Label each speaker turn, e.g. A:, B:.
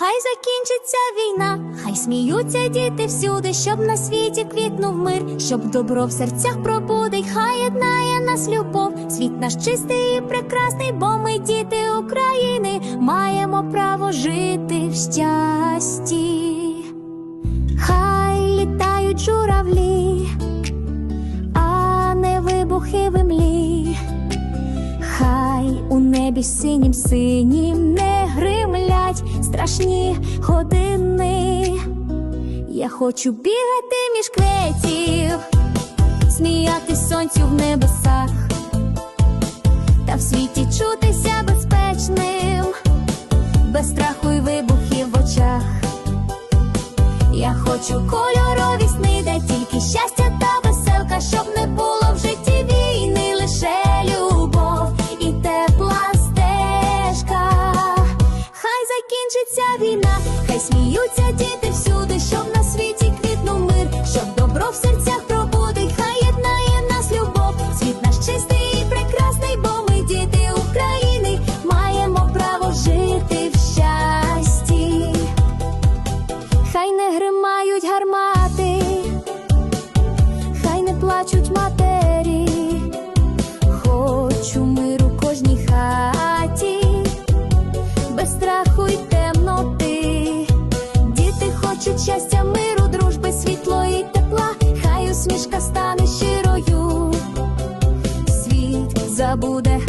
A: Хай закінчиться війна, хай сміються діти всюди, щоб на світі квітнув мир, щоб добро в серцях пробуде, хай єднає нас любов. Світ наш чистий і прекрасний, бо ми діти України, маємо право жити в щасті. Хай літають журавлі, а не вибухи в імлі. Хай у небі синім синім не гримлять страшні години. Я хочу бігати між кветів, сміятись сонцю в небесах, та в світі чутися безпечним, без страху й вибухів в очах. Я хочу кольорові сни, де тільки щастя війна, хай сміються діти всюди, щоб на світі квітнув мир, щоб добро в серцях пробудить, хай єднає нас любов. Світ наш чистий і прекрасний, бо ми діти України, маємо право жити в щасті. Хай не гримають гармати, хай не плачуть матері, хочу миру кожній хаті, миру, дружби, світло і тепла, хай усмішка стане щирою, світ забуде.